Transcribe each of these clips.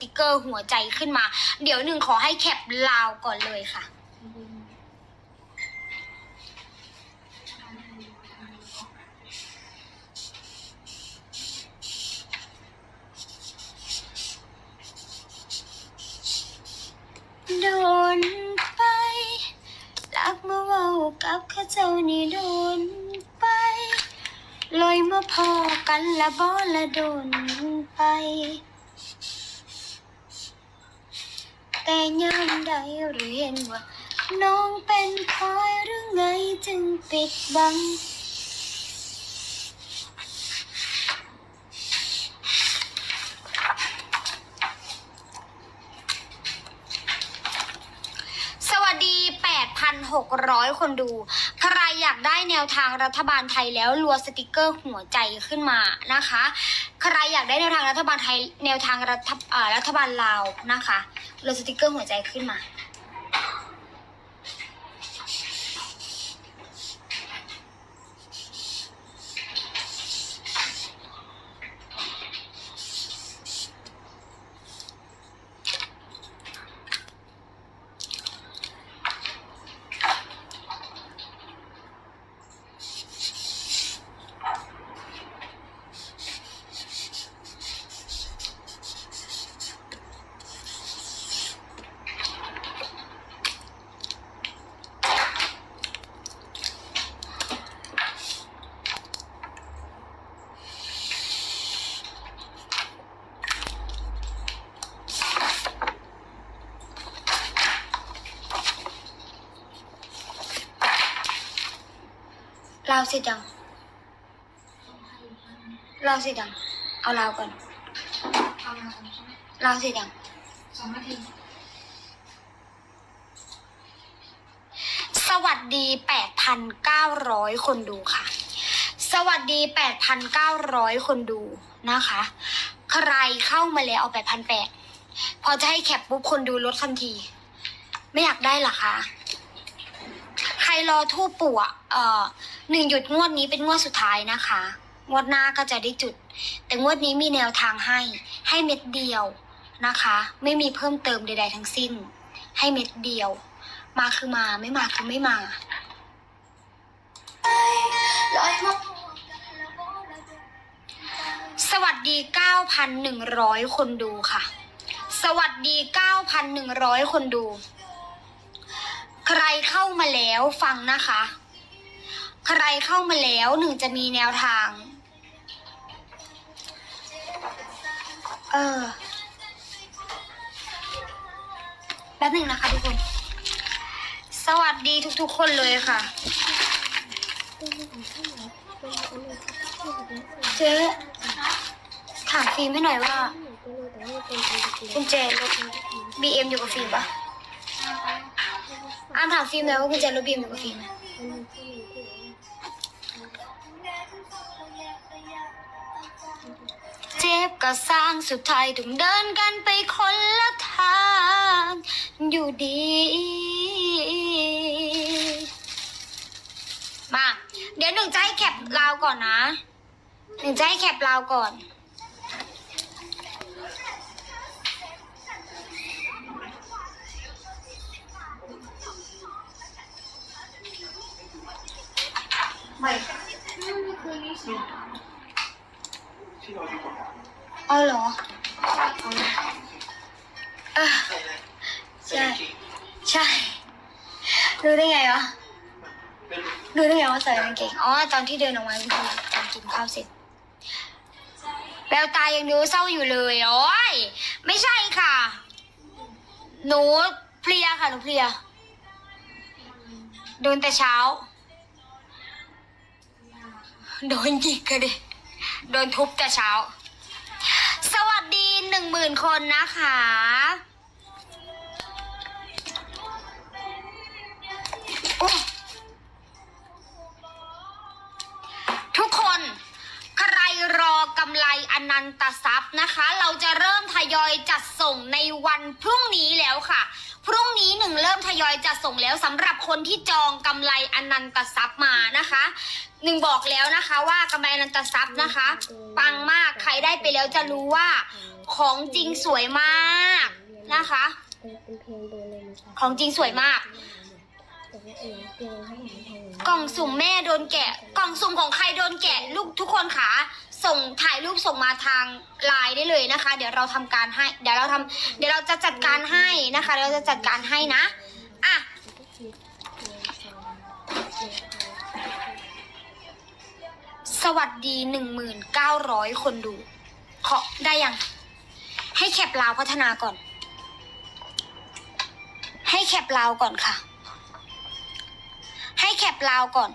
ติกเกอร์หัวใจขึ้นมา เดี๋ยวหนึ่งขอให้แคปลาวก่อนเลยค่ะ โดนไปลักมาเว่ากับข้าเจ้านี่โดนไปลอยมาพอกันละบ่ละโดนไป แต่ยามใดเรียนว่า น้องเป็นคอยหรือไงจึงปิดบัง สวัสดี 600 คนดู ใครอยากได้แนวทางรัฐบาลไทยแล้วรัวสติกเกอร์หัวใจขึ้นมานะคะ ใครอยากได้แนวทางรัฐบาลไทยแนวทางรัฐรัฐบาลลาวนะคะรัวสติกเกอร์หัวใจขึ้นมาาวเสร็จยังลาวเสร็จยัง เอาลาวก่อนเอามาสองชั่วโมงลาวเสร็จยัง สองนาทีสวัสดี 8,900 คนดูค่ะ สวัสดี 8,900 คนดูนะคะ ใครเข้ามาแล้วเอา 8,800 พอจะให้แคปปุ๊บคนดูลดทันที ไม่อยากได้เหรอคะ ใครรอทูปปู่อะเอ่อ หนึ่งหยุดงวดนี้เป็นงวดสุดท้ายนะคะ งวดหน้าก็จะได้จุด แต่งวดนี้มีแนวทางให้ ให้เม็ดเดียวนะคะ ไม่มีเพิ่มเติมใด ๆ ทั้งสิ้น ให้เม็ดเดียว มาคือมาไม่มาคือไม่มาสวัสดี 9,100 คนดูค่ะ สวัสดี 9,100 คนดู ใครเข้ามาแล้วฟังนะคะ ใครเข้ามาแล้วหนึ่งจะมีแนวทาง เออแป๊บหนึ่งนะคะทุกคน สวัสดีทุกๆคนเลยค่ะ เจ๊ถามฟิล์มให้หน่อยว่ากุญแจรถบีเอ็มอยู่กับฟิล์มปะอ่ามถามฟิล์มหน่อยว่ากุญแจรถบีเอ็มอยู่กับฟิล์มไหม เจ็บก็สร้างสุดท้ายต้องเดินกันไปคนละทางอยู่ดี มา เดี๋ยวหนึ่งจะให้แคปลาวก่อนนะ หนึ่งจะให้แคปลาวก่อนไม่ เอาเหรออใช่ ใช่รู้ได้ไงวะรู้ได้ไงว่าใส่กางเกงอ๋อตอนที่เดินออกมาคือตอนกินข้าวเสร็จแววตายังดูเศร้าอยู่เลยโอ้ยไม่ใช่ค่ะ หนูเพลียค่ะหนูเพลียโดนแต่เช้า โดนหยิกกันดิ โดนทุบแต่เช้า สวัสดีหนึ่งหมื่นคนนะคะ ทุกคนใครรอกกำไรอนันตทรัพย์นะคะ เราจะเริ่มทยอยจัดส่งในวันพรุ่งนี้แล้วค่ะ พรุ่งนี้หนึ่งเริ่มทยอยจัดส่งแล้วสำหรับคนที่จองกำไรอนันตทรัพย์มานะคะหนึ่งบอกแล้วนะคะว่ากำไรอนันตทรัพย์นะคะ ปังมากใครได้ไปแล้วจะรู้ว่าของจริงสวยมากนะคะ ของจริงสวยมาก กล่องสุ่มแม่โดนแกะ กล่องสุ่มของใครโดนแกะ ลูกทุกคนค่ะ ส่งถ่ายรูปส่งมาทางไลน์ได้เลยนะคะ เดี๋ยวเราทำการให้ เดี๋ยวเราทำเดี๋ยวเราจะจัดการให้นะคะเราจะจัดการให้นะอะสวัสดีหนึ่งหมื่นเก้าร้อยคนดูขอได้ยัง ให้แคปลาวพัฒนาก่อน ให้แคปลาวก่อนค่ะ ให้แคปลาวก่อน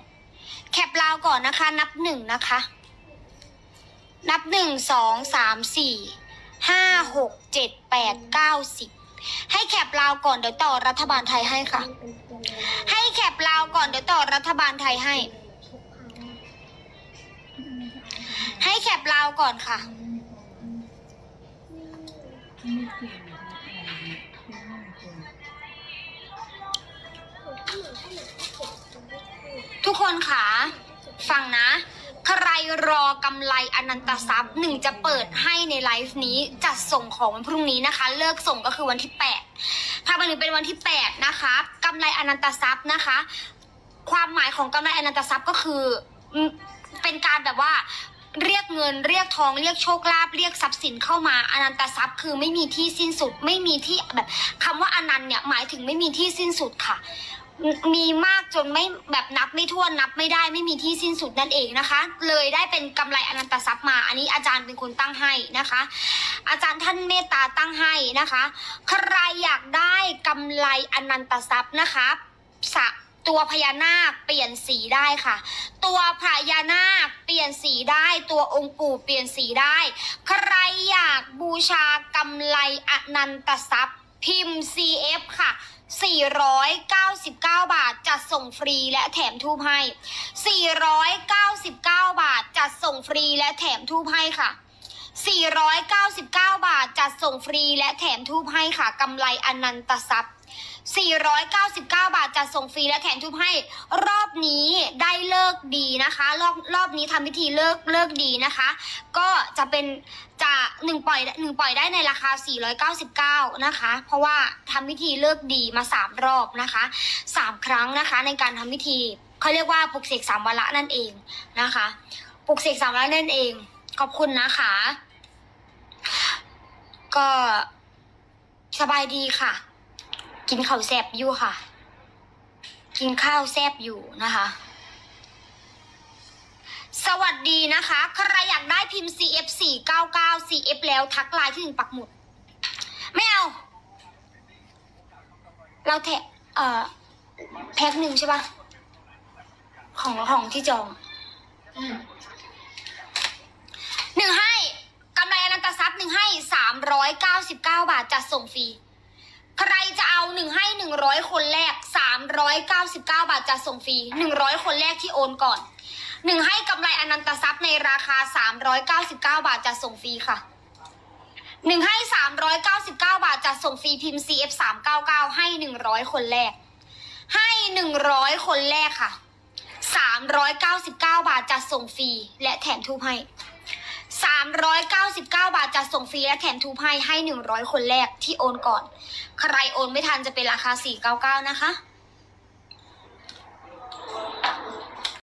แคปลาวก่อนนะคะ นับหนึ่งนะคะ นับหนึ่งสองสามสี่ห้าหกเจ็ดแปดเก้าสิบให้แคปลาวก่อนเดี๋ยวต่อรัฐบาลไทยให้ค่ะ ให้แคปลาวก่อนเดี๋ยวต่อรัฐบาลไทยให้ ให้แคปลาวก่อนค่ะ ทุกคนค่ะฟังนะ ใครรอกำไรอนันตทรัพย์หนึ่งจะเปิดให้ในไลฟ์นี้จัดส่งของวันพรุ่งนี้นะคะ เลิกส่งก็คือวันที่8พาไปหนึ่งเป็นวันที่ 8 นะคะกำไรอนันตทรัพย์นะคะ ความหมายของกำไรอนันตทรัพย์ก็คือเป็นการแบบว่าเรียกเงินเรียกทองเรียกโชคลาภเรียกทรัพย์สินเข้ามาอนันตทรัพย์คือไม่มีที่สิ้นสุด ไม่มีที่แบบคำว่าอนันต์เนี่ยหมายถึงไม่มีที่สิ้นสุดค่ะ มีมากจนไม่แบบนับไม่ถ้วนนับไม่ได้ไม่มีที่สิ้นสุดนั่นเองนะคะ เลยได้เป็นกำไรอนันตทรัพย์มา อันนี้อาจารย์เป็นคนตั้งให้นะคะ อาจารย์ท่านเมตตาตั้งให้นะคะ ใครอยากได้กำไรอนันตทรัพย์นะคะสะตัวพญานาคเปลี่ยนสีได้ค่ะ ตัวพญานาคเปลี่ยนสีได้ ตัวองค์ปู่เปลี่ยนสีได้ ใครอยากบูชากำไรอนันตทรัพย์ พิมพ์ CF ค่ะ 499 บาท จัดส่งฟรีและแถมทูบให้ 499 บาท จัดส่งฟรีและแถมทูบให้ค่ะ 499 บาท จัดส่งฟรีและแถมทูบให้ค่ะกำไรอนันตทรัพย์ 499 บาทจัดส่งฟรีและแถมทุบให้รอบนี้ได้เลิกดีนะคะ รอบรอบนี้ทำพิธีเลิกเลิกดีนะคะ ก็จะเป็นจะหนึ่งปล่อยหนึ่งปล่อยได้ในราคา 499 นะคะ เพราะว่าทำพิธีเลิกดีมาสามรอบนะคะสามครั้งนะคะในการทำพิธีเขาเรียกว่าปลุกเสกสามวาระนั่นเองนะคะปลุกเสกสามวาระนั่นเอง ขอบคุณนะคะ ก็สบายดีค่ะ กินข้าวแซบอยู่ค่ะ กินข้าวแซบอยู่นะคะ สวัสดีนะคะ ใครอยากได้พิมพ์ CF 499 CF แล้วทักไลน์ที่หนึ่งปักหมุด ไม่เอา เราแทะเอ่อ แพ็คหนึ่งใช่ปะของของที่จองอืมหนึ่งให้กำไรอนันตทรัพย์หนึ่งให้สามร้อยเก้าสิบเก้าบาทจัดส่งฟรี ใครจะเอาหนึ่งให้หนึ่งร้อยคนแรกสามร้อยเก้าสิบเก้าบาทจัดส่งฟรีหนึ่งร้อยคนแรกที่โอนก่อนหนึ่งให้กำไรอนันตทรัพย์ในราคาสามร้อยเก้าสิบเก้าบาทจัดส่งฟรีค่ะหนึ่งให้สามร้อยเก้าสิบเก้าบาทจัดส่งฟรีพิมพ์ CF สามเก้าเก้าให้หนึ่งร้อยคนแรก ให้หนึ่งร้อยคนแรกค่ะสามร้อยเก้าสิบเก้าบาทจัดส่งฟรีและแถมทูบให้ 399 บาทจัดส่งฟรีและแถมทูพายให้ 100 คนแรกที่โอนก่อน ใครโอนไม่ทันจะเป็นราคา 499 นะคะ